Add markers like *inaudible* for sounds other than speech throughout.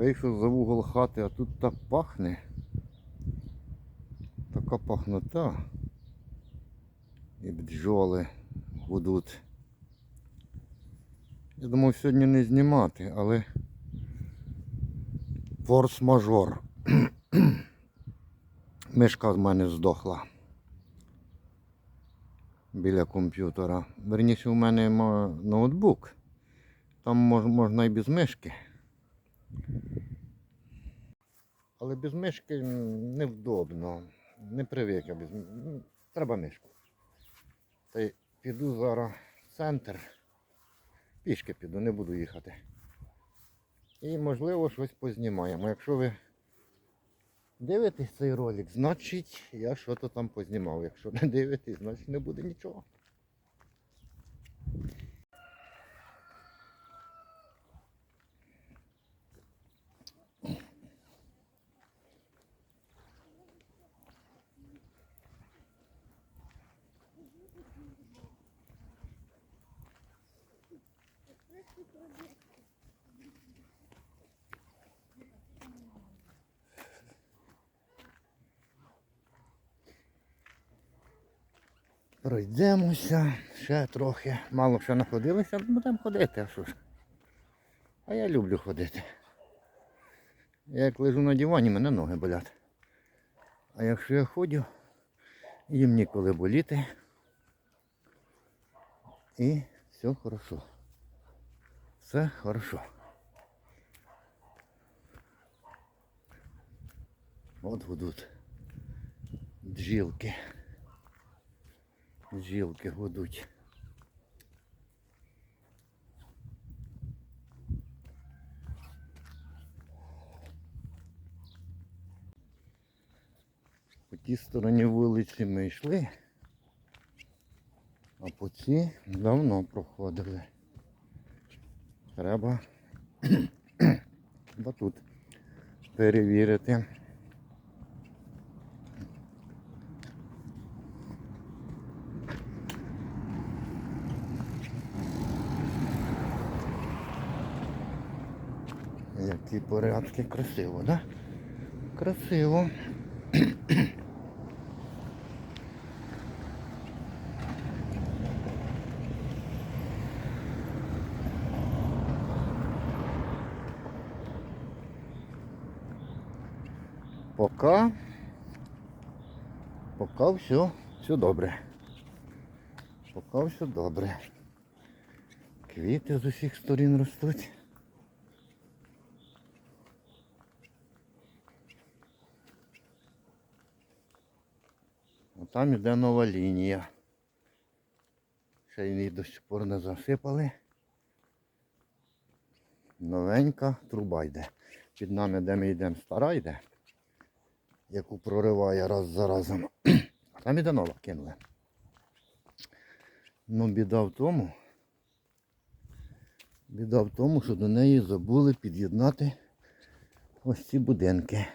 Вийшов за вугол хати, а тут так пахне. Така пахнота. І бджоли гудуть. Я думав сьогодні не знімати, але форс-мажор. *clears throat* Мишка в мене здохла біля комп'ютера. Верніше, у мене ноутбук. Там можна і без мишки. Але без мишки невдобно. Не привик я без м, Треба мишку. Та піду зараз в центр. Пішки піду, не буду їхати. І можливо щось познімаємо. Якщо ви дивитесь цей ролик, значить я щось там познімав. Якщо не дивитесь, значить не буде нічого. Пройдемося ще трохи. Мало ще находилися, будемо ходити, а що ж. А я люблю ходити. Я як лежу на дивані, мене ноги болять. А якщо я ходю, їм ніколи боліти. І все хорошо. Все хорошо. От гудуть бджілки. Бджілки гудуть. По тій стороні вулиці ми йшли, а по цій давно проходили. Треба *clears throat* треба тут перевірити. Які порядки красиво, да? Красиво. Пока. Пока все, все добре. Пока все добре. Квіти з усіх сторін ростуть. Там іде нова лінія. Ще її до сих пор не засипали. Новенька труба йде. Під нами, де ми йдемо, стара йде, яку прориває раз за разом. А там іде нова кинули. Ну, біда в тому. Біда в тому, що до неї забули під'єднати ось ці будинки.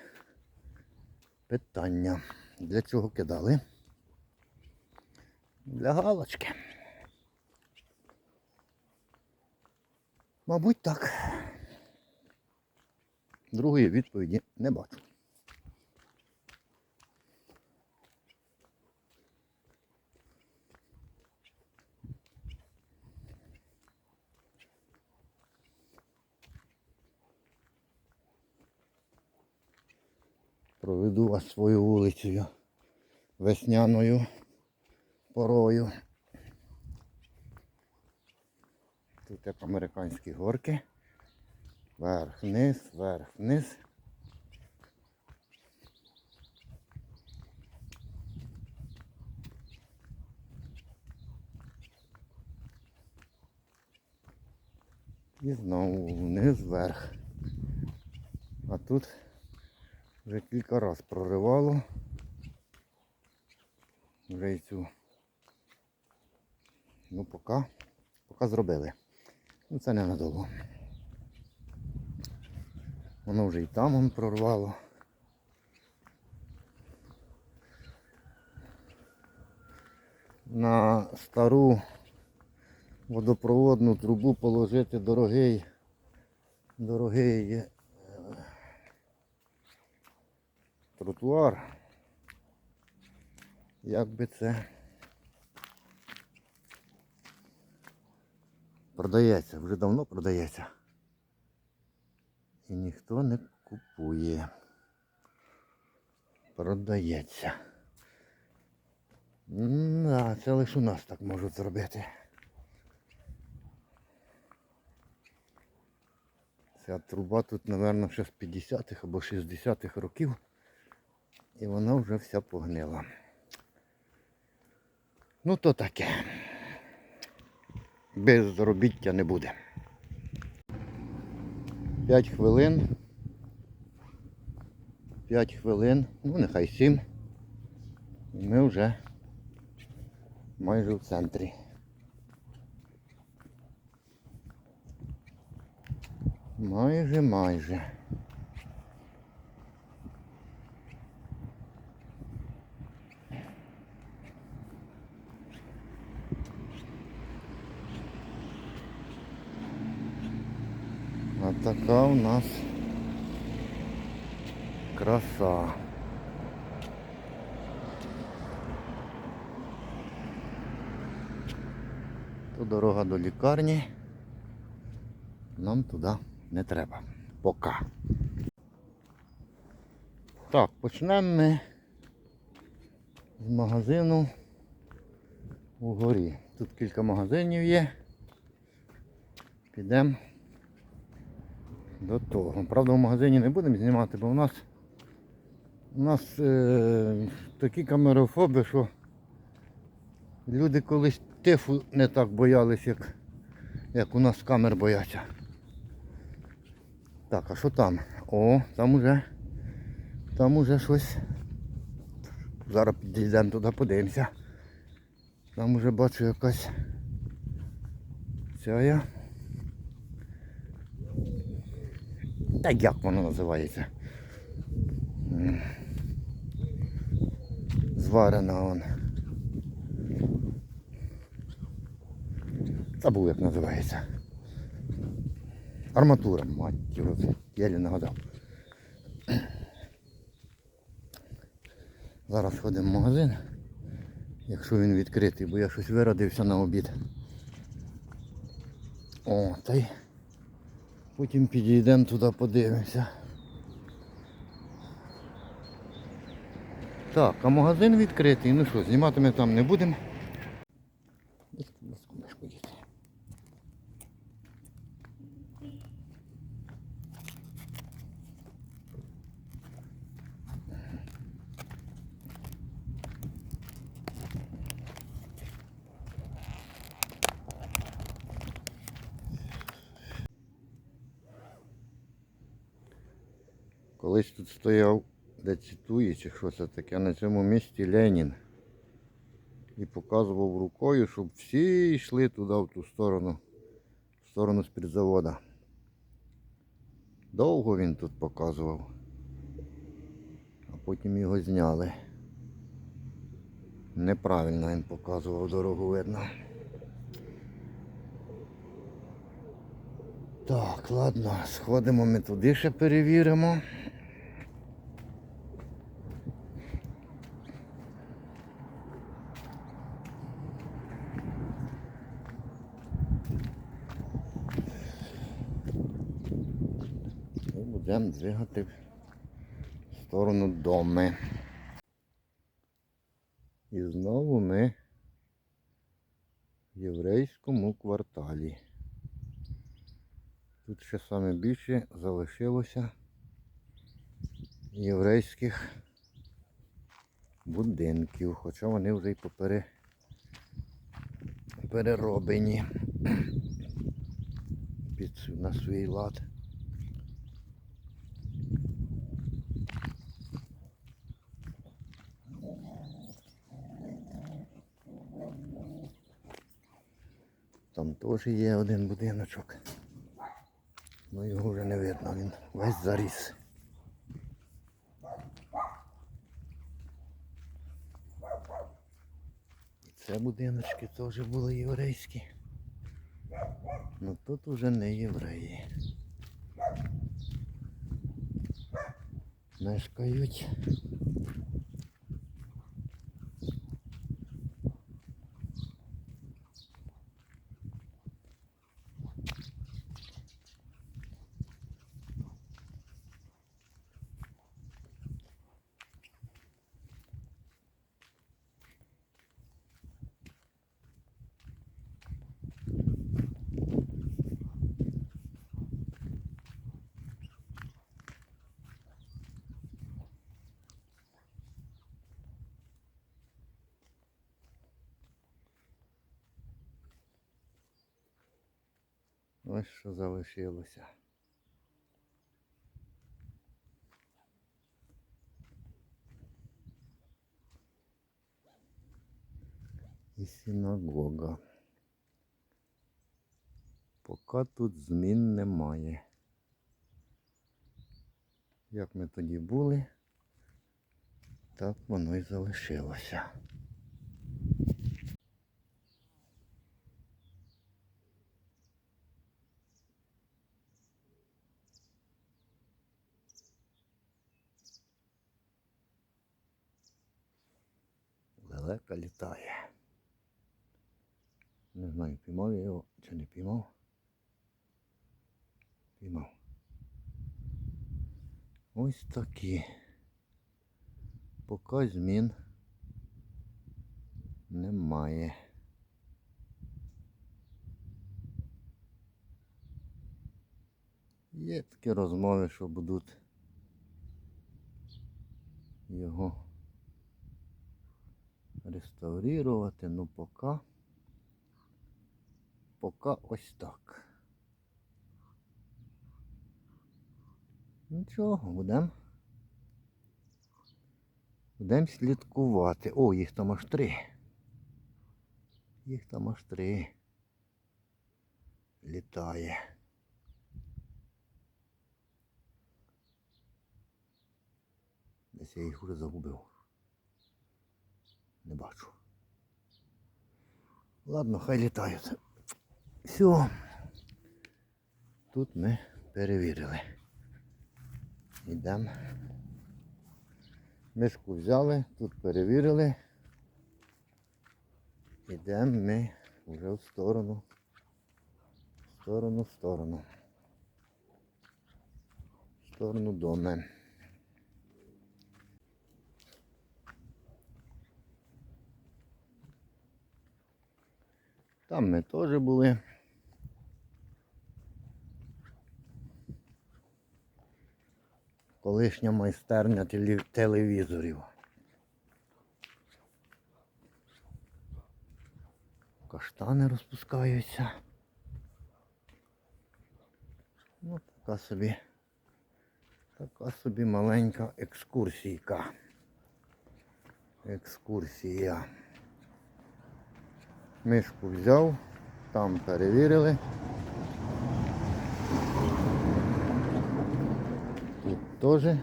Питання. Для чого кидали? Для галочки. Мабуть, так. Другої відповіді не бачу. Проведу вас свою вулицею весняною порою. Тут як американські горки. Вверх, вниз, вверх, вниз. І знову вниз, вверх. А тут вже кілька разів проривало. Вже і цю. Ну поки, поки зробили. Ну це ненадовго. Воно вже і там он прорвало. На стару водопроводну трубу положити дорогий, дорогий е, тротуар. Як би це продається, вже давно продається. І ніхто не купує. Продається. Да, це лише у нас так можуть зробити. Ця труба тут, мабуть, ще з 50-х або 60-х років. І вона вже вся погнила. Ну то таке. Без заробіття не буде. 5 хвилин. 5 хвилин, ну нехай 7. І ми вже майже в центрі. Майже, майже. А така у нас краса. То дорога до лікарні. Нам туди не треба. Пока. Так, почнемо ми з магазину угорі. Тут кілька магазинів є. Підемо до того. Правда, в магазині не будемо знімати, бо у нас у нас е, такі камерофоби, що люди колись тифу не так боялись, як, як у нас камер бояться. Так, а що там? О, там уже там уже щось. Зараз підійдемо туди, подивимося. Там уже бачу якась ця я. Та як воно називається? Зварена он. Забув як називається. Арматура, мать його, єлі нагадав. Зараз ходимо в магазин, якщо він відкритий, бо я щось виродився на обід. О, та й потім підійдемо туди, подивимося. Так, а магазин відкритий, ну що, знімати ми там не будемо. Колись тут стояв, де цитує, чи що це таке, на цьому місці Ленін. І показував рукою, щоб всі йшли туди, в ту сторону, в сторону спиртзавода. Довго він тут показував. А потім його зняли. Неправильно він показував дорогу видно. Так, ладно, сходимо ми туди ще перевіримо. І будемо двигати в сторону доми. І знову ми в єврейському кварталі. Тут ще саме більше залишилося єврейських будинків, хоча вони вже й попере... перероблені *clears throat* під на свій лад. Там теж є один будиночок. Ну його вже не видно, він весь заріс. Це будиночки теж були єврейські. Ну тут уже не євреї. мешкають. Ось залишилося. І синагога. Поки тут змін немає. Як ми тоді були, так воно і залишилося. Лелека літає. Не знаю, піймав я його чи не піймав. Піймав. Ось такі. Поки змін немає. Є такі розмови, що будуть його реставрувати, ну поки, поки ось так. Нічого, будемо. Будемо слідкувати. О, їх там аж три. Їх там аж три. Літає. Десь я їх вже загубив. Не бачу. Ладно, хай літають. Все. Тут ми перевірили. Йдемо. Мишку взяли, тут перевірили. Йдемо ми вже в сторону. В сторону, в сторону. В сторону дому. Там ми теж були. Колишня майстерня телевізорів. Каштани розпускаються. Ну, така собі, така собі маленька екскурсійка. Екскурсія. Мишку взяв, там перевірили. Тут теж.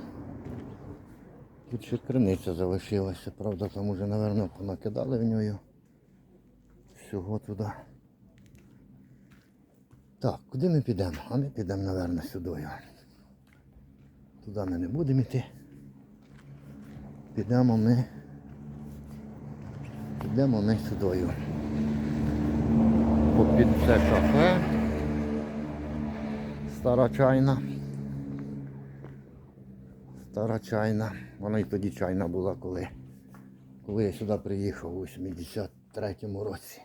Тут ще криниця залишилася, правда, там уже, напевно, понакидали в нього всього туди. Так, куди ми підемо? А ми підемо, напевно, сюди. Туди ми не будемо йти. Підемо ми. Підемо ми сюди. Попід це кафе. Стара чайна. Стара чайна. Вона і тоді чайна була, коли, коли я сюди приїхав у 83-му році.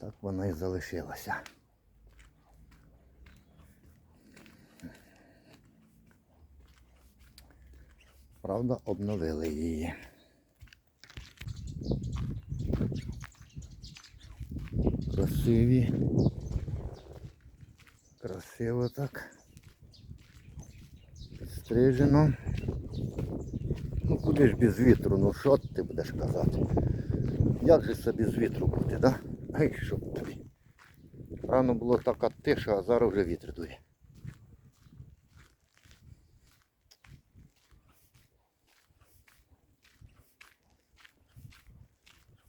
Так вона і залишилася. Правда, обновили її. Красиві. Красиво так. Підстрижено. Ну куди ж без вітру? Ну що ти будеш казати? Як же це без вітру бути, да? Ай, що тобі. Рано було така тиша, а зараз вже вітер дує.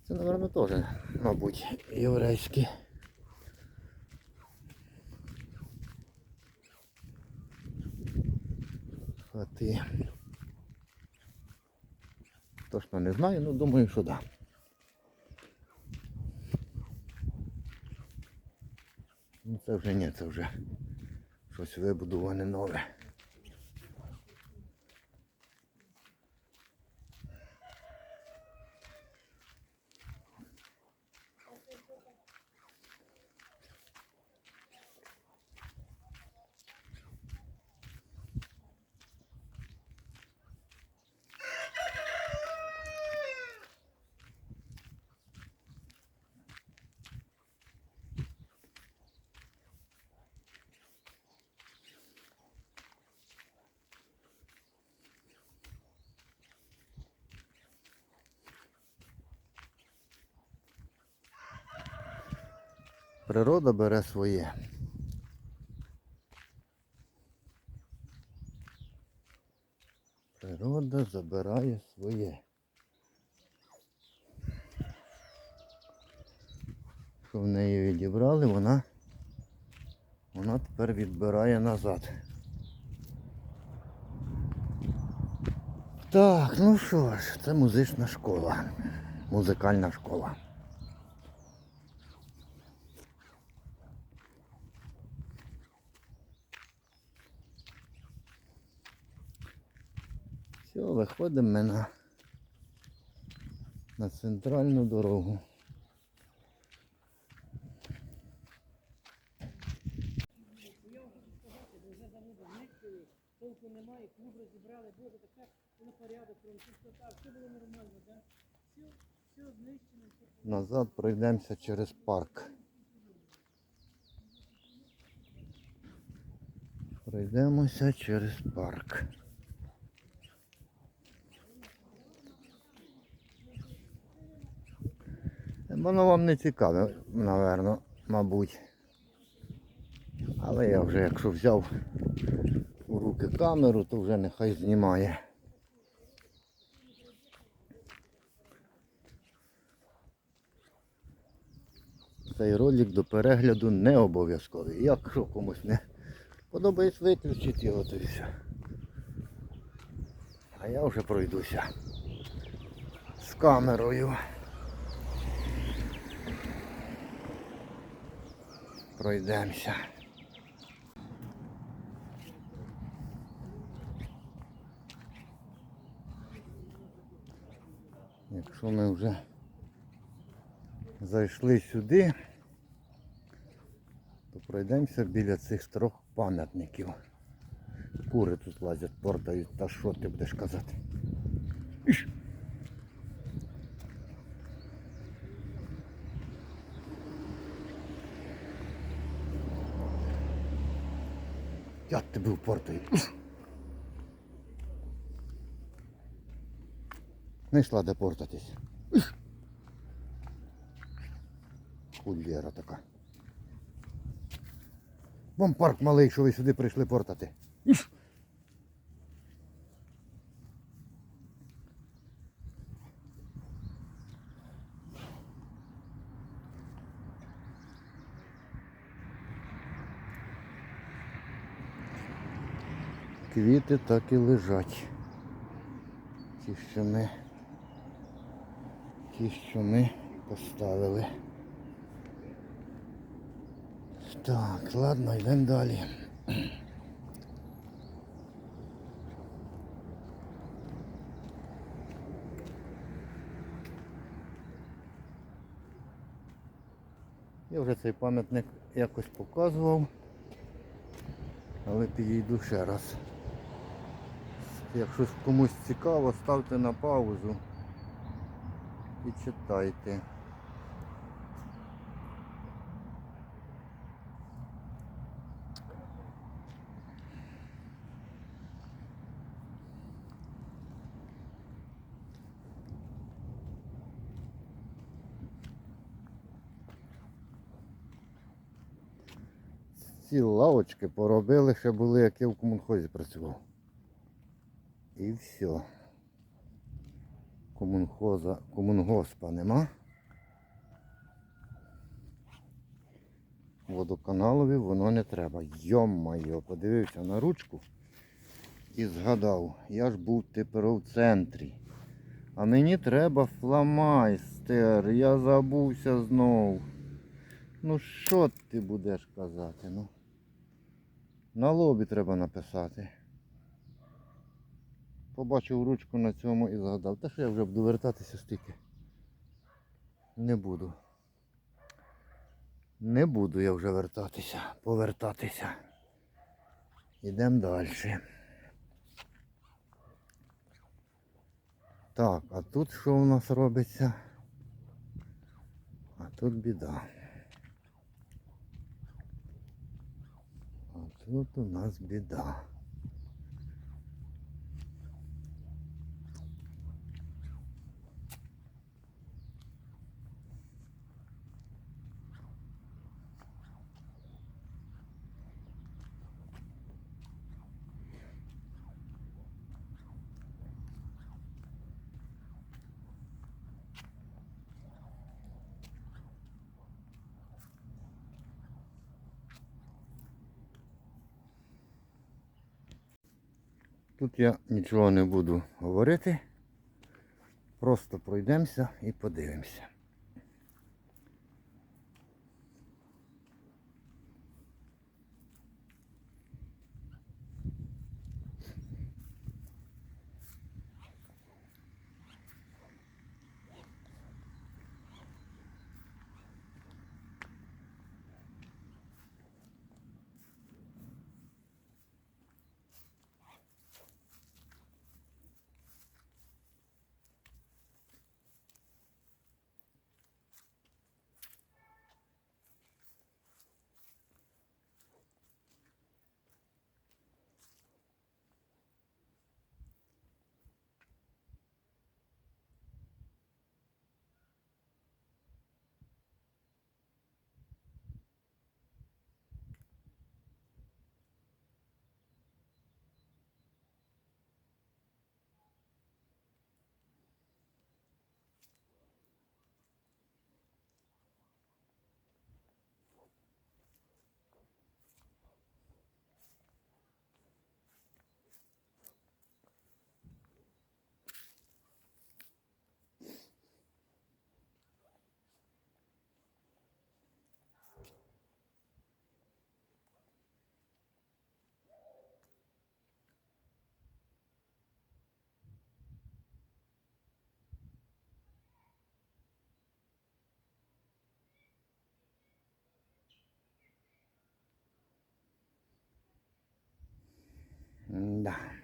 Це, напевно, теж, мабуть, єврейські. Хати. Точно не знаю, ну думаю, що так. Да. Ну це вже ні, це вже щось вибудоване нове. Природа бере своє. Природа забирає своє. Що в неї відібрали, вона, вона тепер відбирає назад. Так, ну що ж, це музична школа. Музикальна школа. Все, виходимо ми на, на центральну дорогу. Толку немає, клуб розібрали, боже, таке було порядок, прям чистота, все було нормально, да? Все, все знищено, все Назад пройдемося через парк. Пройдемося через парк. Воно вам не цікаве, напевно, мабуть. Але я вже якщо взяв у руки камеру, то вже нехай знімає. Цей ролик до перегляду не обов'язковий. Якщо комусь не подобається, виключити його, то і все. А я вже пройдуся з камерою. Пройдемося. Якщо ми вже зайшли сюди, то пройдемося біля цих трьох пам'ятників. Кури тут лазять, портають, та що ти будеш казати? Я тебе впортаю. Уш. Не йшла де портатись. Хулєра така. Вам парк малий, що ви сюди прийшли портати. Квіти так і лежать. Ті, що ми, ті, що ми поставили. Так, ладно, йдемо далі. Я вже цей пам'ятник якось показував, але підійду ще раз. Якщо комусь цікаво, ставте на паузу і читайте. Ці лавочки поробили, ще були, як я в комунхозі працював. І все. Комунхоза, комунгоспа нема. Водоканалові воно не треба. Йо-майо, подивився на ручку. і згадав, я ж був тепер у центрі. А мені треба фламайстер, я забувся знов. Ну що ти будеш казати? Ну? На лобі треба написати. Побачив ручку на цьому і згадав. Та що я вже буду вертатися стільки. Не буду. Не буду я вже вертатися, повертатися. Ідемо далі. Так, а тут що у нас робиться? А тут біда. А тут у нас біда. Тут я нічого не буду говорити. Просто пройдемося і подивимося. Да.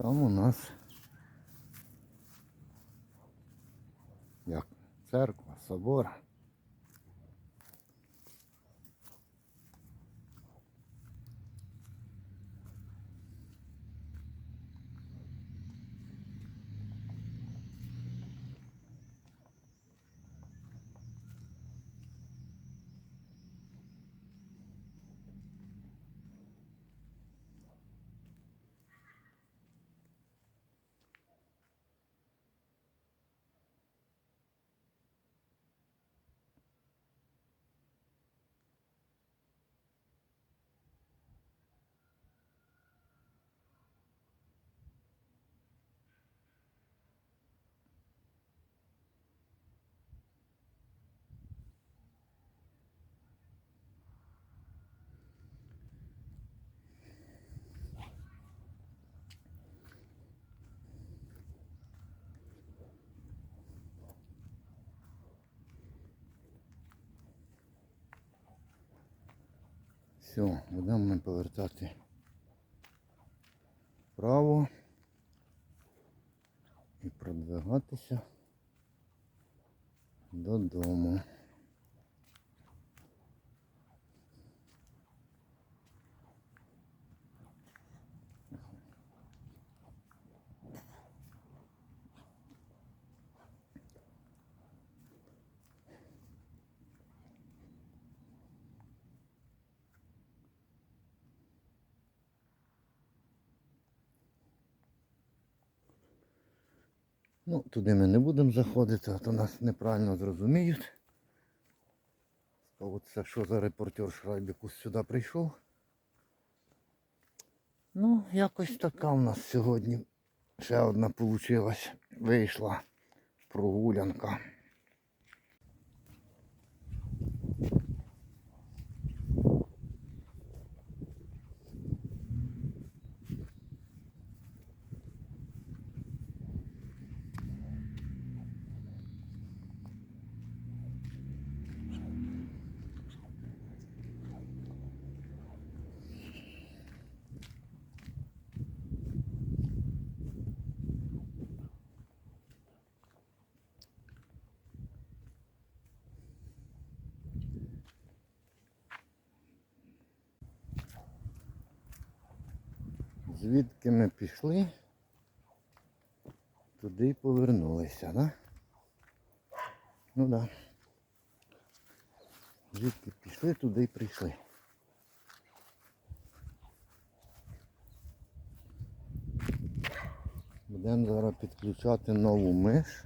Там у нас як церква, собор. Все, будемо ми повертати вправо і продвигатися додому. Ну, туди ми не будемо заходити, а то нас неправильно зрозуміють. Скажуть, це що за репортер Шрайбікус сюди прийшов. Ну, якось така у нас сьогодні ще одна получилась. Вийшла прогулянка. Звідки ми пішли, туди й повернулися, да? Ну да. Звідки пішли, туди й прийшли. Будемо зараз підключати нову миш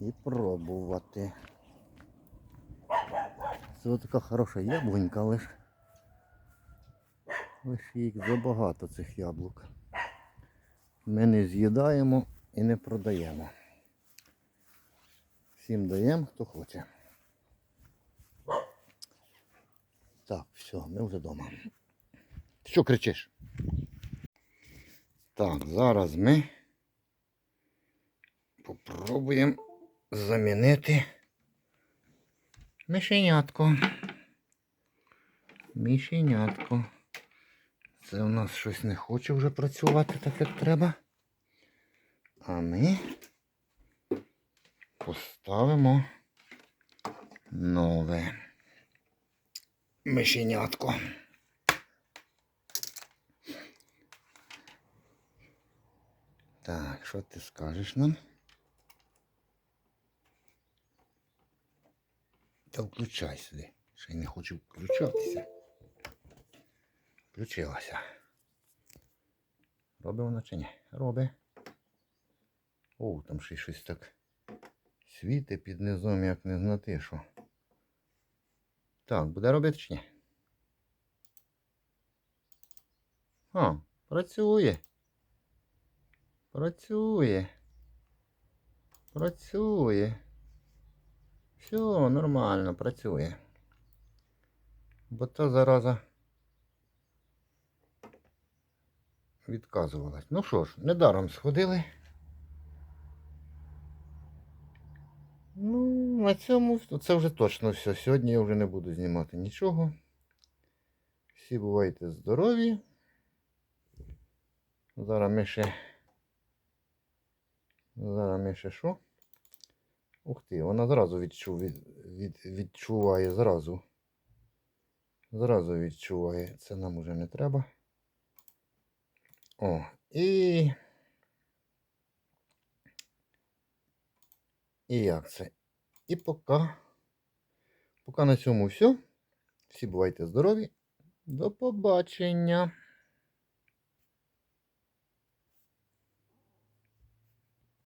і пробувати. Це така хороша яблунька лиш. Лише їх забагато цих яблук. Ми не з'їдаємо і не продаємо. Всім даємо, хто хоче. Так, все, ми вже вдома. Що кричиш? Так, зараз ми попробуємо замінити мишенятку. Мишенятку. Це у нас щось не хоче вже працювати так, як треба. А ми поставимо нове мишенятко. Так, що ти скажеш нам? Та включай сюди. Ще й не хочу включатися. Включилася. Робить вона чи ні? Робить. О, там ще щось так світить під низом, як не знати що. Так, буде робити чи ні? А, працює. Працює. Працює. Все, нормально, працює. Бо та зараза. Відказувалась. Ну що ж, недаром сходили. Ну, на цьому це вже точно все. Сьогодні я вже не буду знімати нічого. Всі бувайте здорові. Зараз ми ще. Зараз ми ще що? Ух ти, вона зразу відчув, від, від, відчуває зразу. Зразу відчуває. Це нам уже не треба. О, і. І як це? І поки. Поки на цьому все. Всі бувайте здорові. До побачення.